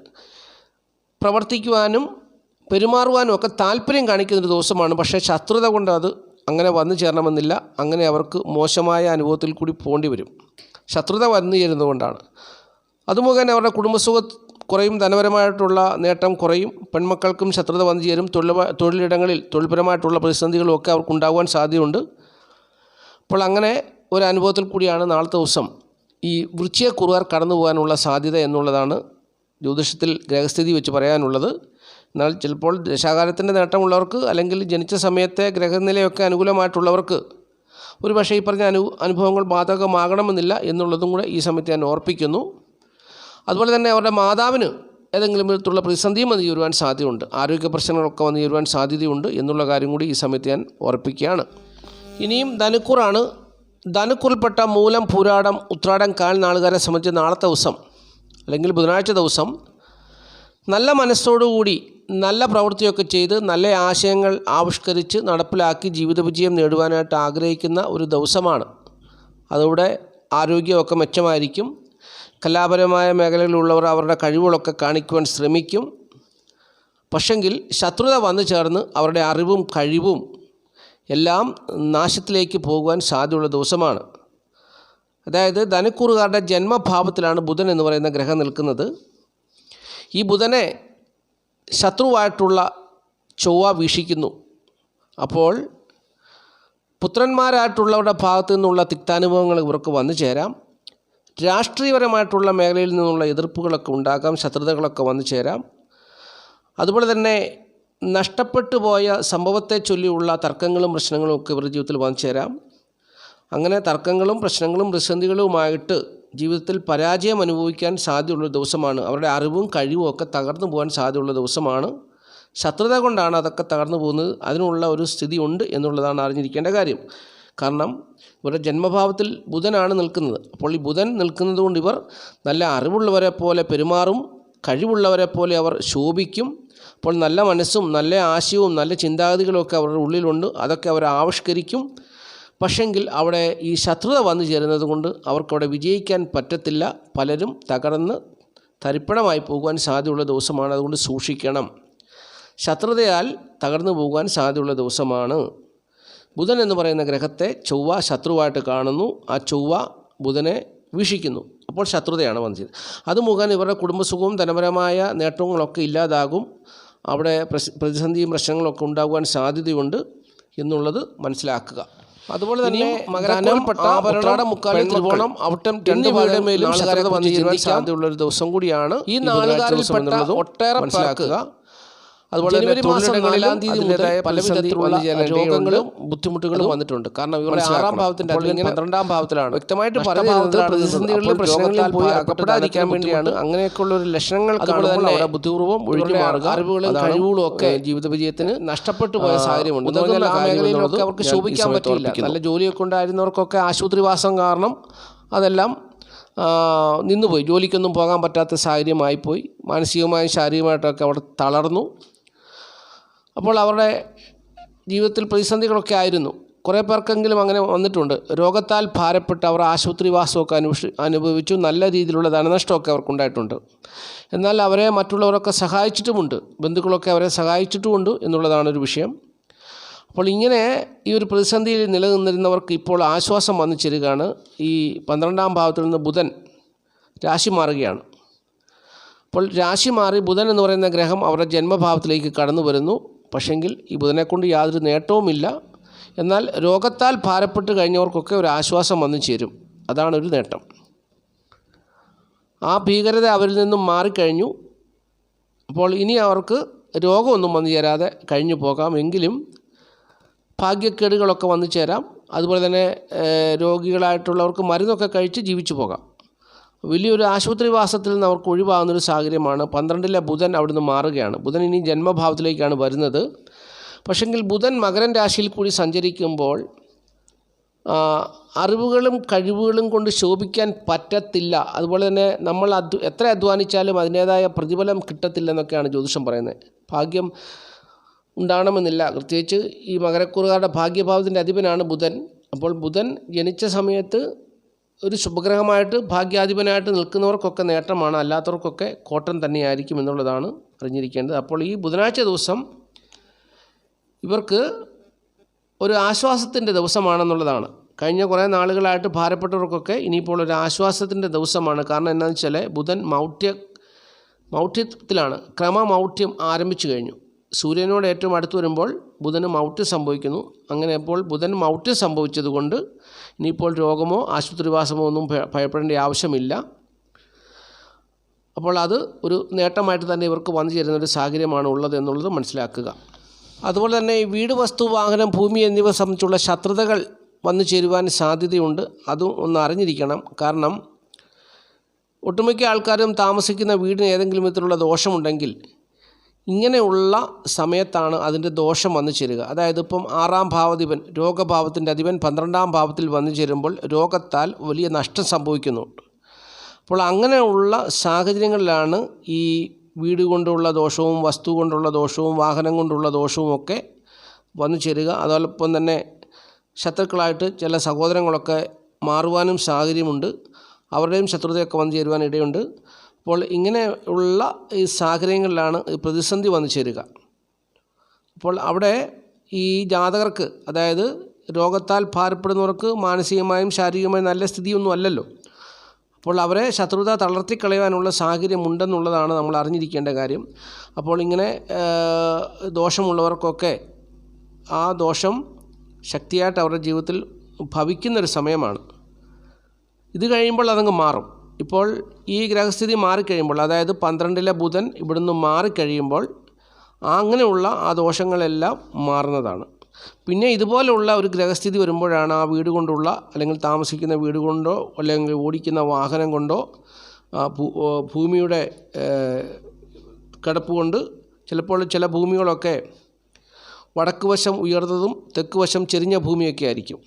പ്രവർത്തിക്കുവാനും പെരുമാറുവാനും ഒക്കെ താല്പര്യം കാണിക്കുന്നൊരു ദിവസമാണ്. പക്ഷേ ശത്രുത കൊണ്ട് അത് അങ്ങനെ വന്നു ചേരണമെന്നില്ല. അങ്ങനെ അവർക്ക് മോശമായ അനുഭവത്തിൽ കൂടി പോകേണ്ടി വരും. ശത്രുത വന്നു ചേരുന്നതുകൊണ്ടാണ്. അതുമുഖേന അവരുടെ കുടുംബസുഖ കുറയും. ധനപരമായിട്ടുള്ള നേട്ടം കുറയും. പെൺമക്കൾക്കും ശത്രുത വന്നു ചേരും. തൊഴിൽ തൊഴിലിടങ്ങളിൽ തൊഴിൽപരമായിട്ടുള്ള പ്രതിസന്ധികളും ഒക്കെ അവർക്കുണ്ടാകുവാൻ സാധ്യതയുണ്ട്. അപ്പോൾ അങ്ങനെ ഒരു അനുഭവത്തിൽ കൂടിയാണ് നാളത്തെ ദിവസം ഈ വൃശ്ചികക്കുറുകാർ കടന്നു പോകാനുള്ള സാധ്യത എന്നുള്ളതാണ് ജ്യോതിഷത്തിൽ ഗ്രഹസ്ഥിതി വെച്ച് പറയാനുള്ളത്. എന്നാൽ ചിലപ്പോൾ ദശാകാലത്തിന്റെ നേട്ടമുള്ളവർക്ക് അല്ലെങ്കിൽ ജനിച്ച സമയത്തെ ഗ്രഹനിലയൊക്കെ അനുകൂലമായിട്ടുള്ളവർക്ക് ഒരു പക്ഷേ ഈ പറഞ്ഞ അനു അനുഭവങ്ങൾ ബാധകമാകണമെന്നില്ല എന്നുള്ളതും കൂടെ ഈ സമയത്ത് ഞാൻ ഓർപ്പിക്കുന്നു. അതുപോലെ തന്നെ അവരുടെ മാതാവിന് ഏതെങ്കിലും വിധത്തിലുള്ള പ്രതിസന്ധിയും വന്നു ചേരുവാൻ സാധ്യതയുണ്ട്. ആരോഗ്യ പ്രശ്നങ്ങളൊക്കെ വന്നു ചേരുവാൻ സാധ്യതയുണ്ട് എന്നുള്ള കാര്യം കൂടി ഈ സമയത്ത് ഞാൻ ഓർപ്പിക്കുകയാണ്. ഇനിയും ധനുക്കൂറാണ്. ധനുക്കുറിൽപ്പെട്ട മൂലം പൂരാടം ഉത്രാടം കാൽ നാളുകാരെ സംബന്ധിച്ച് നാളത്തെ ദിവസം അല്ലെങ്കിൽ ബുധനാഴ്ച ദിവസം നല്ല മനസ്സോടുകൂടി നല്ല പ്രവൃത്തിയൊക്കെ ചെയ്ത് നല്ല ആശയങ്ങൾ ആവിഷ്കരിച്ച് നടപ്പിലാക്കി ജീവിത വിജയം നേടുവാനായിട്ട് ആഗ്രഹിക്കുന്ന ഒരു ദിവസമാണ്. അതോടെ ആരോഗ്യമൊക്കെ മെച്ചമായിരിക്കും. കലാപരമായ മേഖലകളിലുള്ളവർ അവരുടെ കഴിവുകളൊക്കെ കാണിക്കുവാൻ ശ്രമിക്കും. പക്ഷെങ്കിൽ ശത്രുത വന്നു ചേർന്ന് അവരുടെ അറിവും കഴിവും എല്ലാം നാശത്തിലേക്ക് പോകുവാൻ സാധ്യതയുള്ള ദിവസമാണ്. അതായത് ധനക്കൂറുകാരുടെ ജന്മഭാവത്തിലാണ് ബുധൻ എന്ന് പറയുന്ന ഗ്രഹം നിൽക്കുന്നത്. ഈ ബുധനെ ശത്രുവായിട്ടുള്ള ചൊവ്വ വീക്ഷിക്കുന്നു. അപ്പോൾ പുത്രന്മാരായിട്ടുള്ളവരുടെ ഭാഗത്തു നിന്നുള്ള തിക്താനുഭവങ്ങൾ ഇവർക്ക് വന്നു ചേരാം. രാഷ്ട്രീയപരമായിട്ടുള്ള മേഖലയിൽ നിന്നുള്ള എതിർപ്പുകളൊക്കെ ഉണ്ടാകാം ശത്രുതകളൊക്കെ വന്നു ചേരാം. അതുപോലെ തന്നെ നഷ്ടപ്പെട്ടു പോയ സംഭവത്തെ ചൊല്ലിയുള്ള തർക്കങ്ങളും പ്രശ്നങ്ങളും ഒക്കെ ഇവരുടെ ജീവിതത്തിൽ വന്നു ചേരാം. അങ്ങനെ തർക്കങ്ങളും പ്രശ്നങ്ങളും പ്രതിസന്ധികളുമായിട്ട് ജീവിതത്തിൽ പരാജയം അനുഭവിക്കാൻ സാധ്യതയുള്ള ദിവസമാണ്. അവരുടെ അറിവും കഴിവും ഒക്കെ തകർന്നു പോകാൻ സാധ്യതയുള്ള ദിവസമാണ്. ശത്രുത കൊണ്ടാണ് അതൊക്കെ തകർന്നു പോകുന്നത്. അതിനുള്ള ഒരു സ്ഥിതി ഉണ്ട് എന്നുള്ളതാണ് അറിഞ്ഞിരിക്കേണ്ട കാര്യം. കാരണം ഇവരുടെ ജന്മഭാവത്തിൽ ബുധനാണ് നിൽക്കുന്നത്. അപ്പോൾ ഈ ബുധൻ നിൽക്കുന്നത് കൊണ്ട് ഇവർ നല്ല അറിവുള്ളവരെ പോലെ പെരുമാറും കഴിവുള്ളവരെ പോലെ അവർ ശോഭിക്കും. അപ്പോൾ നല്ല മനസ്സും നല്ല ആശയവും നല്ല ചിന്താഗതികളും ഒക്കെ അവരുടെ ഉള്ളിലുണ്ട്. അതൊക്കെ അവർ ആവിഷ്കരിക്കും. പക്ഷെങ്കിൽ അവിടെ ഈ ശത്രുത വന്നു ചേരുന്നത് കൊണ്ട് അവർക്കവിടെ വിജയിക്കാൻ പറ്റത്തില്ല. പലരും തകർന്ന് തരിപ്പണമായി പോകുവാൻ സാധ്യതയുള്ള ദിവസമാണ്. അതുകൊണ്ട് സൂക്ഷിക്കണം. ശത്രുതയാൽ തകർന്നു പോകുവാൻ സാധ്യതയുള്ള ദിവസമാണ്. ബുധൻ എന്ന് പറയുന്ന ഗ്രഹത്തെ ചൊവ്വ ശത്രുവായിട്ട് കാണുന്നു. ആ ചൊവ്വ ബുധനെ വീക്ഷിക്കുന്നു. അപ്പോൾ ശത്രുതയാണ് വന്നത് അത് മുഖേന ഇവരുടെ കുടുംബസുഖവും ധനപരമായ നേട്ടങ്ങളൊക്കെ ഇല്ലാതാകും. അവിടെ പ്രതിസന്ധിയും പ്രശ്നങ്ങളൊക്കെ ഉണ്ടാകുവാൻ സാധ്യതയുണ്ട് എന്നുള്ളത് മനസ്സിലാക്കുക. അതുപോലെ തന്നെ മകരപ്പെട്ട മുക്കാലും അവട്ടം എന്നിവയുടെ രണ്ട് പേരുടെ മേലും വന്നു ചേരുവാൻ സാധ്യതയുള്ള ഒരു ദിവസം കൂടിയാണ് ഈ നാലുകാരിൽപ്പെട്ട ഒട്ടേറെ മനസ്സിലാക്കുക. അതുപോലെ ജനുവരി മാസം നാലാം തീയതി മുതൽ പലവിധത്തിലുള്ള രോഗങ്ങളും ബുദ്ധിമുട്ടുകളും വന്നിട്ടുണ്ട്. കാരണം ഇവരുടെ ആറാം ഭാവത്തിന്റെ അല്ലെങ്കിൽ പന്ത്രണ്ടാം ഭാവത്തിലാണ് വ്യക്തമായിട്ട് പറയുന്നത് പ്രതിസന്ധികളിലും പ്രശ്നങ്ങളിലും പോയി അകപ്പെടാതിരിക്കാൻ വേണ്ടിയാണ് അങ്ങനെയൊക്കെയുള്ള ഒരു ലക്ഷണങ്ങൾ തന്നെ അവിടെ ബുദ്ധിപൂർവം ഒഴിഞ്ഞു മാറുക. അറിവുകളും കഴിവുകളും ഒക്കെ ജീവിത വിജയത്തിന് നഷ്ടപ്പെട്ടു പോയ സാഹചര്യമുണ്ട്. ആ മേഖലയിലൊക്കെ അവർക്ക് ശോഭിക്കാൻ പറ്റില്ല നല്ല ജോലിയൊക്കെ ഉണ്ടായിരുന്നവർക്കൊക്കെ ആശുപത്രിവാസം കാരണം അതെല്ലാം നിന്നുപോയി. ജോലിക്കൊന്നും പോകാൻ പറ്റാത്ത സാഹചര്യമായിപ്പോയി. മാനസികമായും ശാരീരികമായിട്ടൊക്കെ അവിടെ തളർന്നു. അപ്പോൾ അവരുടെ ജീവിതത്തിൽ പ്രതിസന്ധികളൊക്കെ ആയിരുന്നു. കുറേ പേർക്കെങ്കിലും അങ്ങനെ വന്നിട്ടുണ്ട്. രോഗത്താൽ ഭാരപ്പെട്ട് അവർ ആശുപത്രിവാസമൊക്കെ അനുഭവി അനുഭവിച്ചു. നല്ല രീതിയിലുള്ള ധനനഷ്ടമൊക്കെ അവർക്കുണ്ടായിട്ടുണ്ട്. എന്നാൽ അവരെ മറ്റുള്ളവരൊക്കെ സഹായിച്ചിട്ടുമുണ്ട്. ബന്ധുക്കളൊക്കെ അവരെ സഹായിച്ചിട്ടുമുണ്ട് എന്നുള്ളതാണ് ഒരു വിഷയം. അപ്പോൾ ഇങ്ങനെ ഈ ഒരു പ്രതിസന്ധിയിൽ നിലനിന്നിരുന്നവർക്ക് ഇപ്പോൾ ആശ്വാസം വന്നു ചേരുകയാണ്. ഈ പന്ത്രണ്ടാം ഭാവത്തിൽ നിന്ന് ബുധൻ രാശി മാറുകയാണ്. അപ്പോൾ രാശി മാറി ബുധൻ എന്ന് പറയുന്ന ഗ്രഹം അവരുടെ ജന്മഭാവത്തിലേക്ക് കടന്നു വരുന്നു പക്ഷെങ്കിൽ ഈ ബുധനെക്കൊണ്ട് യാതൊരു നേട്ടവുമില്ല. എന്നാൽ രോഗത്താൽ ഭാരപ്പെട്ട് കഴിഞ്ഞവർക്കൊക്കെ ഒരു ആശ്വാസം വന്നു ചേരും. അതാണ് ഒരു നേട്ടം. ആ ഭീകരത അവരിൽ നിന്നും മാറിക്കഴിഞ്ഞു. അപ്പോൾ ഇനി അവർക്ക് രോഗമൊന്നും വന്നു ചേരാതെ കഴിഞ്ഞു പോകാം. എങ്കിലും ഭാഗ്യക്കേടുകളൊക്കെ വന്നു ചേരാം. അതുപോലെ തന്നെ രോഗികളായിട്ടുള്ളവർക്ക് മരുന്നൊക്കെ കഴിച്ച് ജീവിച്ചു പോകാം. വലിയൊരു ആശുപത്രിവാസത്തിൽ നിന്ന് അവർക്ക് ഒഴിവാകുന്നൊരു സാഹചര്യമാണ്. പന്ത്രണ്ടിലെ ബുധൻ അവിടുന്ന് മാറുകയാണ്. ബുധൻ ഇനി ജന്മഭാവത്തിലേക്കാണ് വരുന്നത്. പക്ഷെങ്കിൽ ബുധൻ മകരൻ രാശിയിൽ കൂടി സഞ്ചരിക്കുമ്പോൾ അറിവുകളും കഴിവുകളും കൊണ്ട് ശോഭിക്കാൻ പറ്റത്തില്ല. അതുപോലെ തന്നെ നമ്മൾ അധ്വ എത്ര അധ്വാനിച്ചാലും അതിന്റേതായ പ്രതിഫലം കിട്ടത്തില്ല എന്നൊക്കെയാണ് ജ്യോതിഷം പറയുന്നത്. ഭാഗ്യം ഉണ്ടാകണമെന്നില്ല. പ്രത്യേകിച്ച് ഈ മകരക്കുറുകാരുടെ ഭാഗ്യഭാവത്തിന്റെ അധിപനാണ് ബുധൻ. അപ്പോൾ ബുധൻ ജനിച്ച സമയത്ത് ഒരു ശുഭഗ്രഹമായിട്ട് ഭാഗ്യാധിപനായിട്ട് നിൽക്കുന്നവർക്കൊക്കെ നേട്ടമാണ് അല്ലാത്തവർക്കൊക്കെ കോട്ടം തന്നെയായിരിക്കും എന്നുള്ളതാണ് അറിഞ്ഞിരിക്കേണ്ടത്. അപ്പോൾ ഈ ബുധനാഴ്ച ദിവസം ഇവർക്ക് ഒരു ആശ്വാസത്തിന്റെ ദിവസമാണെന്നുള്ളതാണ്. കഴിഞ്ഞ കുറേ നാളുകളായിട്ട് ഭാരപ്പെട്ടവർക്കൊക്കെ ഇനിയിപ്പോൾ ഒരു ആശ്വാസത്തിന്റെ ദിവസമാണ്. കാരണം എന്താണെന്ന് വെച്ചാൽ ബുധൻ മൗഢ്യ മൗഢ്യത്തിലാണ്. ക്രമമൗഢ്യം ആരംഭിച്ചു കഴിഞ്ഞു. സൂര്യനോട് ഏറ്റവും അടുത്ത് വരുമ്പോൾ ബുധന് മൗഢ്യം സംഭവിക്കുന്നു. അങ്ങനെ അപ്പോൾ ബുധൻ മൗഢ്യം സംഭവിച്ചതുകൊണ്ട് ഇനിയിപ്പോൾ രോഗമോ ആശുപത്രിവാസമോ ഒന്നും ഭയ- ഭയപ്പെടേണ്ട ആവശ്യമില്ല. അപ്പോൾ അത് ഒരു നേട്ടമായിട്ട് തന്നെ ഇവർക്ക് വന്നു ചേരുന്ന ഒരു സാഹചര്യമാണ് ഉള്ളത് എന്നുള്ളത് മനസ്സിലാക്കുക. അതുപോലെ തന്നെ വീട് വസ്തു വാഹനം ഭൂമി എന്നിവ സംബന്ധിച്ചുള്ള ശത്രുതകൾ വന്നു ചേരുവാൻ സാധ്യതയുണ്ട്. അതും ഒന്ന് അറിഞ്ഞിരിക്കണം. കാരണം ഒട്ടുമിക്ക ആൾക്കാരും താമസിക്കുന്ന വീടിന് ഏതെങ്കിലും വിധത്തിലുള്ള ദോഷമുണ്ടെങ്കിൽ ഇങ്ങനെയുള്ള സമയത്താണ് അതിന്റെ ദോഷം വന്നു ചേരുക. അതായത് ഇപ്പം ആറാം ഭാവാധിപൻ രോഗഭാവത്തിന്റെ അധിപൻ പന്ത്രണ്ടാം ഭാവത്തിൽ വന്നു ചേരുമ്പോൾ രോഗത്താൽ വലിയ നഷ്ടം സംഭവിക്കുന്നുണ്ട്. അപ്പോൾ അങ്ങനെയുള്ള സാഹചര്യങ്ങളിലാണ് ഈ വീട് കൊണ്ടുള്ള ദോഷവും വസ്തു കൊണ്ടുള്ള ദോഷവും വാഹനം കൊണ്ടുള്ള ദോഷവും ഒക്കെ വന്നു ചേരുക. അതോടൊപ്പം തന്നെ ശത്രുക്കളായിട്ട് ചില സഹോദരങ്ങളൊക്കെ മാറുവാനും സാഹചര്യമുണ്ട്. അവരുടെയും ശത്രുതയൊക്കെ വന്നു ചേരുവാൻ ഇടയുണ്ട്. അപ്പോൾ ഇങ്ങനെ ഉള്ള ഈ സാഹചര്യങ്ങളിലാണ് പ്രതിസന്ധി വന്നു ചേരുക. അപ്പോൾ അവിടെ ഈ ജാതകർക്ക് അതായത് രോഗത്താൽ ഭാരപ്പെടുന്നവർക്ക് മാനസികമായും ശാരീരികമായും നല്ല സ്ഥിതിയൊന്നും അല്ലല്ലോ. അപ്പോൾ അവരെ ശത്രുത തളർത്തിക്കളയാനുള്ള സാഹചര്യം ഉണ്ടെന്നുള്ളതാണ് നമ്മൾ അറിഞ്ഞിരിക്കേണ്ട കാര്യം. അപ്പോൾ ഇങ്ങനെ ദോഷമുള്ളവർക്കൊക്കെ ആ ദോഷം ശക്തിയായിട്ട് അവരുടെ ജീവിതത്തിൽ ഭവിക്കുന്നൊരു സമയമാണ്. ഇത് കഴിയുമ്പോൾ അതങ്ങ് മാറും. ഇപ്പോൾ ഈ ഗ്രഹസ്ഥിതി മാറിക്കഴിയുമ്പോൾ അതായത് പന്ത്രണ്ടിലെ ബുധൻ ഇവിടുന്ന് മാറിക്കഴിയുമ്പോൾ അങ്ങനെയുള്ള ആ ദോഷങ്ങളെല്ലാം മാറുന്നതാണ്. പിന്നെ ഇതുപോലെയുള്ള ഒരു ഗ്രഹസ്ഥിതി വരുമ്പോഴാണ് ആ വീട് കൊണ്ടുള്ള അല്ലെങ്കിൽ താമസിക്കുന്ന വീട് കൊണ്ടോ അല്ലെങ്കിൽ ഓടിക്കുന്ന വാഹനം കൊണ്ടോ ഭൂമിയുടെ കിടപ്പ് കൊണ്ട് ചിലപ്പോൾ ചില ഭൂമികളൊക്കെ വടക്ക് വശം ഉയർന്നതും തെക്ക് വശം ചെരിഞ്ഞ ഭൂമിയൊക്കെ ആയിരിക്കും.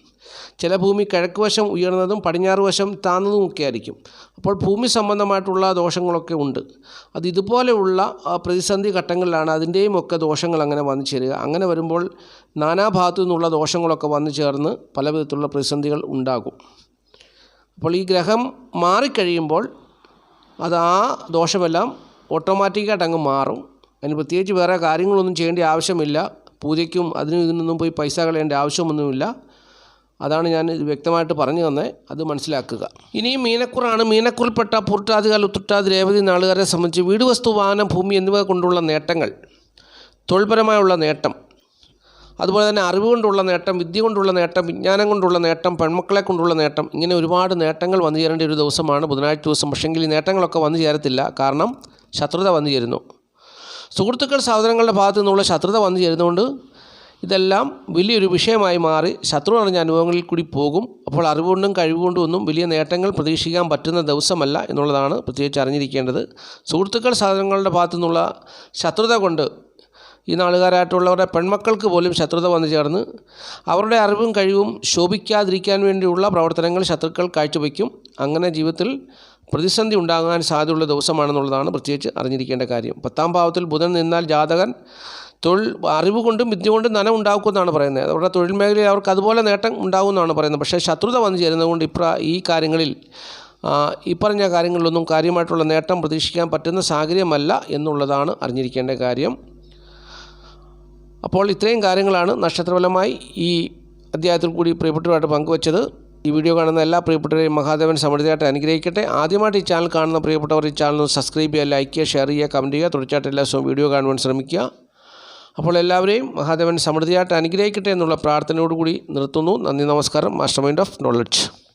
ചില ഭൂമി കിഴക്ക് വശം ഉയർന്നതും പടിഞ്ഞാറ് വശം താന്നതും ഒക്കെ ആയിരിക്കും. അപ്പോൾ ഭൂമി സംബന്ധമായിട്ടുള്ള ദോഷങ്ങളൊക്കെ ഉണ്ട്. അത് ഇതുപോലെയുള്ള പ്രതിസന്ധി ഘട്ടങ്ങളിലാണ് അതിന്റെയും ഒക്കെ ദോഷങ്ങൾ അങ്ങനെ വന്നു ചേരുക. അങ്ങനെ വരുമ്പോൾ നാനാഭാഗത്തു നിന്നുള്ള ദോഷങ്ങളൊക്കെ വന്നു ചേർന്ന് പല വിധത്തിലുള്ള പ്രതിസന്ധികൾ ഉണ്ടാകും. അപ്പോൾ ഈ ഗ്രഹം മാറിക്കഴിയുമ്പോൾ അത് ആ ദോഷമെല്ലാം ഓട്ടോമാറ്റിക്കായിട്ട് അങ്ങ് മാറും. അതിന് പ്രത്യേകിച്ച് വേറെ കാര്യങ്ങളൊന്നും ചെയ്യേണ്ട ആവശ്യമില്ല. പൂജയ്ക്കും അതിനും ഇതിനൊന്നും പോയി പൈസ കളയേണ്ട ആവശ്യമൊന്നുമില്ല. അതാണ് ഞാൻ വ്യക്തമായിട്ട് പറഞ്ഞു തന്നെ അത് മനസ്സിലാക്കുക. ഇനിയും മീനക്കുറാണ്. മീനക്കുറിൽപ്പെട്ട പൂർട്ടാതികാൽ ഉത്തുട്ടാതി രേവതി നാളുകാരെ സംബന്ധിച്ച് വീട് വസ്തു വാഹനം ഭൂമി എന്നിവ കൊണ്ടുള്ള നേട്ടങ്ങൾ തൊഴിൽപരമായുള്ള നേട്ടം അതുപോലെ തന്നെ അറിവ് കൊണ്ടുള്ള നേട്ടം വിദ്യ കൊണ്ടുള്ള നേട്ടം വിജ്ഞാനം കൊണ്ടുള്ള നേട്ടം പെൺമക്കളെ കൊണ്ടുള്ള നേട്ടം ഇങ്ങനെ ഒരുപാട് നേട്ടങ്ങൾ വന്നു ചേരേണ്ട ഒരു ദിവസമാണ് ബുധനാഴ്ച ദിവസം. പക്ഷേങ്കിൽ ഈ നേട്ടങ്ങളൊക്കെ വന്നു ചേരത്തില്ല. കാരണം ശത്രുത വന്നു ചേരുന്നു. സുഹൃത്തുക്കൾ സഹോദരങ്ങളുടെ ഭാഗത്തു നിന്നുള്ള ശത്രുത വന്നു ചേരുന്നതുകൊണ്ട് ഇതെല്ലാം വലിയൊരു വിഷയമായി മാറി ശത്രു നിറഞ്ഞ അനുഭവങ്ങളിൽ കൂടി പോകും. അപ്പോൾ അറിവുകൊണ്ടും കഴിവുകൊണ്ടും ഒന്നും വലിയ നേട്ടങ്ങൾ പ്രതീക്ഷിക്കാൻ പറ്റുന്ന ദിവസമല്ല എന്നുള്ളതാണ് പ്രത്യേകിച്ച് അറിഞ്ഞിരിക്കേണ്ടത്. സുഹൃത്തുക്കൾ സാധനങ്ങളുടെ ഭാഗത്തു നിന്നുള്ള ശത്രുത കൊണ്ട് ഈ നാളുകാരായിട്ടുള്ളവരുടെ പെൺമക്കൾക്ക് പോലും ശത്രുത വന്നു ചേർന്ന് അവരുടെ അറിവും കഴിവും ശോഭിക്കാതിരിക്കാൻ വേണ്ടിയുള്ള പ്രവർത്തനങ്ങൾ ശത്രുക്കൾ കാഴ്ചവെക്കും അങ്ങനെ ജീവിതത്തിൽ പ്രതിസന്ധി ഉണ്ടാകാൻ സാധ്യതയുള്ള ദിവസമാണെന്നുള്ളതാണ് പ്രത്യേകിച്ച് അറിഞ്ഞിരിക്കേണ്ട കാര്യം. പത്താം ഭാവത്തിൽ ബുധൻ നിന്നാൽ ജാതകൻ തൊഴിൽ അറിവ് കൊണ്ടും വിദ്യ കൊണ്ടും നനം ഉണ്ടാക്കുമെന്നാണ് പറയുന്നത്. അവരുടെ തൊഴിൽ മേഖലയിൽ അവർക്ക് അതുപോലെ നേട്ടം ഉണ്ടാകുമെന്നാണ് പറയുന്നത്. പക്ഷേ ശത്രുത വന്നു ചേരുന്നതുകൊണ്ട് ഇപ്ര ഈ കാര്യങ്ങളിൽ ഈ പറഞ്ഞ കാര്യങ്ങളിലൊന്നും കാര്യമായിട്ടുള്ള നേട്ടം പ്രതീക്ഷിക്കാൻ പറ്റുന്ന സാഹചര്യമല്ല എന്നുള്ളതാണ് അറിഞ്ഞിരിക്കേണ്ട കാര്യം. അപ്പോൾ ഇത്രയും കാര്യങ്ങളാണ് നക്ഷത്രഫലമായി ഈ അധ്യായത്തിൽ കൂടി പ്രിയപ്പെട്ടവരായിട്ട് പങ്കുവച്ചത്. ഈ വീഡിയോ കാണുന്ന എല്ലാ പ്രിയപ്പെട്ടവരെയും മഹാദേവൻ സമൃദ്ധിയായിട്ട് അനുഗ്രഹിക്കട്ടെ. ആദ്യമായിട്ട് ഈ ചാനൽ കാണുന്ന പ്രിയപ്പെട്ടവർ ഈ ചാനൽ സബ്സ്ക്രൈബ് ചെയ്യുക ലൈക്ക് ചെയ്യുക ഷെയർ ചെയ്യുക കമന്റ് ചെയ്യുക. തുടർച്ചയായിട്ട് എല്ലാ ദിവസവും വീഡിയോ കാണുവാൻ ശ്രമിക്കുക. അപ്പോൾ എല്ലാവരെയും മഹാദേവൻ സമൃദ്ധിയായിട്ട് അനുഗ്രഹിക്കട്ടെ എന്നുള്ള പ്രാർത്ഥനയോടുകൂടി നിർത്തുന്നു. നന്ദി നമസ്കാരം. Master mind of knowledge